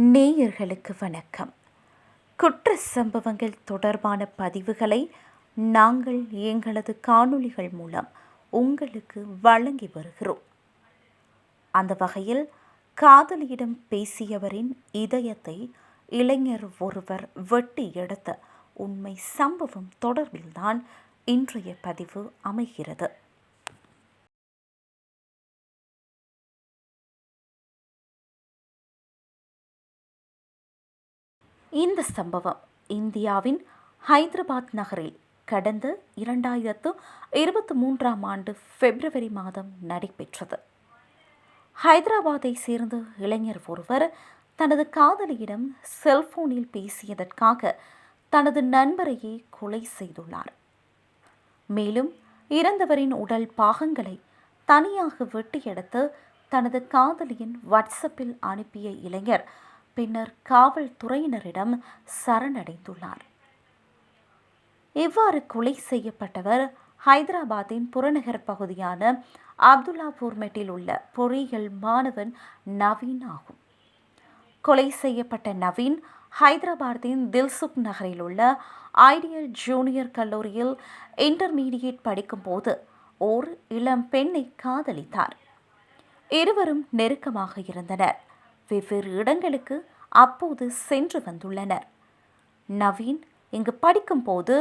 நேயர்களுக்கு வணக்கம். குற்ற சம்பவங்கள் தொடர்பான பதிவுகளை நாங்கள் எங்களது காணொளிகள் மூலம் உங்களுக்கு வழங்கி வருகிறோம். அந்த வகையில் காதலியிடம் பேசியவரின் இதயத்தை இளைஞர் ஒருவர் வெட்டி எடுத்த உண்மை சம்பவம் தொடர்பில்தான் இன்றைய பதிவு அமைகிறது. இந்த சம்பவம் இந்தியாவின் ஹைதராபாத் நகரில் கடந்த இரண்டாயிரத்து இருபத்தி மூன்றாம் ஆண்டு பிப்ரவரி மாதம் நடைபெற்றது. ஹைதராபாத்தை சேர்ந்த இளைஞர் ஒருவர் தனது காதலியிடம் செல்போனில் பேசியதற்காக தனது நண்பரையே கொலை செய்துள்ளார். மேலும் இறந்தவரின் உடல் பாகங்களை தனியாக வெட்டியெடுத்து தனது காதலியின் வாட்ஸ்அப்பில் அனுப்பிய இளைஞர் பின்னர் காவல்துறையினரிடம் சரணடைந்துள்ளார். இவ்வாறு கொலை செய்யப்பட்டவர் ஹைதராபாத்தின் புறநகர் பகுதியான அப்துல்லாபூர்மெட்டில் உள்ள பொறியியல் மாணவன் நவீன் ஆகும். கொலை செய்யப்பட்ட நவீன் ஹைதராபாத்தின் தில்சுக் நகரில் உள்ள ஐடியல் ஜூனியர் கல்லூரியில் இன்டர்மீடியேட் படிக்கும்போது ஓர் இளம் பெண்ணை காதலித்தார். இருவரும் நெருக்கமாக இருந்தனர். வெவ்வேறு இடங்களுக்கு அப்போது சென்று வந்துள்ளனர். நவீன் இங்கு படிக்கும்போது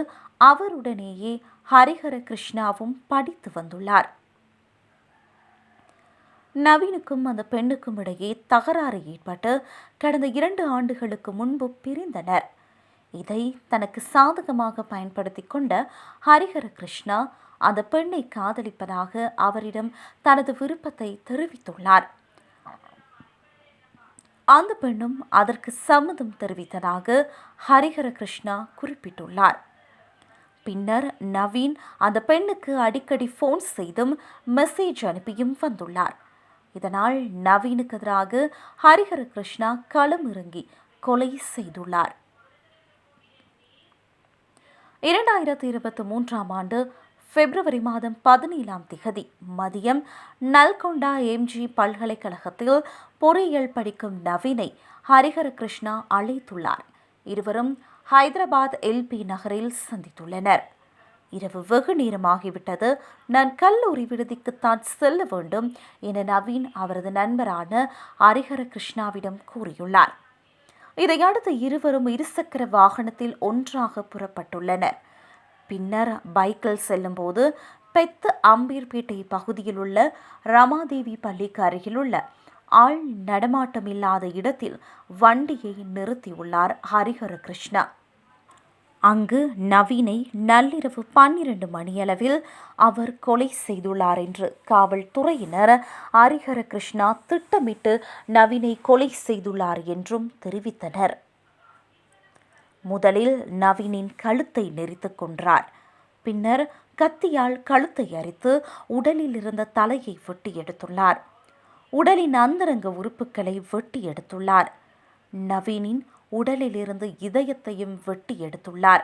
அவருடனேயே ஹரிஹர கிருஷ்ணாவும் படித்து வந்துள்ளார். நவீனுக்கும் அந்த பெண்ணுக்கும் இடையே தகராறு ஏற்பட்டு கடந்த இரண்டு ஆண்டுகளுக்கு முன்பு பிரிந்தனர். இதை தனக்கு சாதகமாக பயன்படுத்தி கொண்ட ஹரிஹர கிருஷ்ணா அந்த பெண்ணை காதலிப்பதாக அவரிடம் தனது விருப்பத்தை தெரிவித்துள்ளார். அந்த பெண்ணும் அதற்கு சம்மதம் தெரிவித்ததாக ஹரிஹர கிருஷ்ணா குறிப்பிட்டுள்ளார். பின்னர் நவீன் அந்த பெண்ணுக்கு அடிக்கடி ஃபோன் செய்தும் மெசேஜ் அனுப்பியும் வந்துள்ளார். இதனால் நவீனுக்கு எதிராக ஹரிஹர கிருஷ்ணா களம் இறங்கி கொலை செய்துள்ளார். இரண்டாயிரத்தி இருபத்தி மூன்றாம் ஆண்டு பிப்ரவரி மாதம் பதினேழாம் திகதி மதியம் நல்கொண்டா எம்ஜி பல்கலைக்கழகத்தில் பொறியியல் படிக்கும் நவீனை ஹரிஹர கிருஷ்ணா அழைத்துள்ளார். இருவரும் ஹைதராபாத் எல்பி நகரில் சந்தித்துள்ளனர். இரவு வெகு நேரமாகிவிட்டது. நான் கல்லூரி விடுதிக்குத்தான் செல்ல வேண்டும் என நவீன் அவரது நண்பரான ஹரிஹர கிருஷ்ணாவிடம் கூறியுள்ளார். இதையடுத்து இருவரும் இருசக்கர வாகனத்தில் ஒன்றாக புறப்பட்டுள்ளனர். பின்னர் பைக்கில் செல்லும்போது பெத்து அம்பீர்பேட்டை பகுதியில் உள்ள ரமாதேவி பள்ளிக்கு அருகிலுள்ள ஆள் நடமாட்டமில்லாத இடத்தில் வண்டியை நிறுத்தியுள்ளார் ஹரிஹர கிருஷ்ணா. அங்கு நவீனை நள்ளிரவு பன்னிரண்டு மணியளவில் அவர் கொலை செய்துள்ளார் என்று காவல்துறையினர் ஹரிஹர கிருஷ்ணா திட்டமிட்டு நவீனை கொலை செய்துள்ளார் என்றும் தெரிவித்தனர். முதலில் நவீனின் கழுத்தை நெறித்து கொன்றார். பின்னர் கத்தியால் கழுத்தை அரித்து உடலில் இருந்த தலையை வெட்டி எடுத்துள்ளார். உடலின் அந்தரங்க உறுப்புகளை வெட்டி எடுத்துள்ளார். நவீனின் உடலில் இருந்து இதயத்தையும் வெட்டி எடுத்துள்ளார்.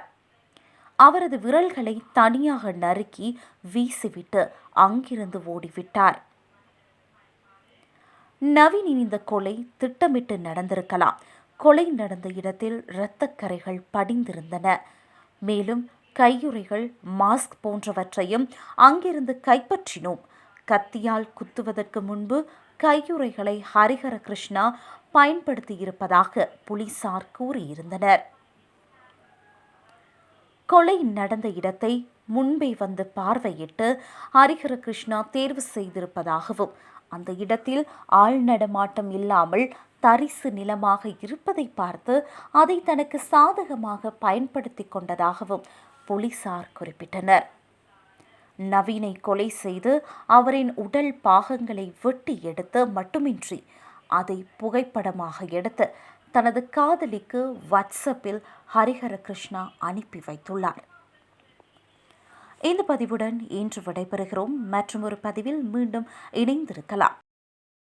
அவரது விரல்களை தனியாக நறுக்கி வீசிவிட்டு அங்கிருந்து ஓடிவிட்டார். நவீனின் இந்த கொலை திட்டமிட்டு நடந்திருக்கலாம். கொலை நடந்த இடத்தில் இரத்தக்கரைகள் படிந்திருந்தன. மேலும் கையுறைகள் மாஸ்க் போன்றவற்றையும் அங்கிருந்து கைப்பற்றினோம். கத்தியால் குத்துவதற்கு முன்பு கையுறைகளை ஹரிஹர கிருஷ்ணா பயன்படுத்தியிருப்பதாக போலீசார் கூறியிருந்தனர். கொலை நடந்த இடத்தை முன்பே வந்து பார்வையிட்டு ஹரிஹர கிருஷ்ணா தேர்வு செய்திருப்பதாகவும் அந்த இடத்தில் ஆள் நடமாட்டம் இல்லாமல் தரிசு நிலமாக இருப்பதை பார்த்து அதை தனக்கு சாதகமாக பயன்படுத்தி கொண்டதாகவும் போலீசார் குறிப்பிட்டனர். நவீனை கொலை செய்து அவரின் உடல் பாகங்களை வெட்டி எடுத்து மட்டுமின்றி அதை புகைப்படமாக எடுத்து தனது காதலிக்கு வாட்ஸ்அப்பில் ஹரிஹர கிருஷ்ணா அனுப்பி வைத்துள்ளார். இந்த பதிவுடன் இன்று விடைபெறுகிறோம். மற்றும் ஒரு பதிவில் மீண்டும் இணைந்திருக்கலாம்.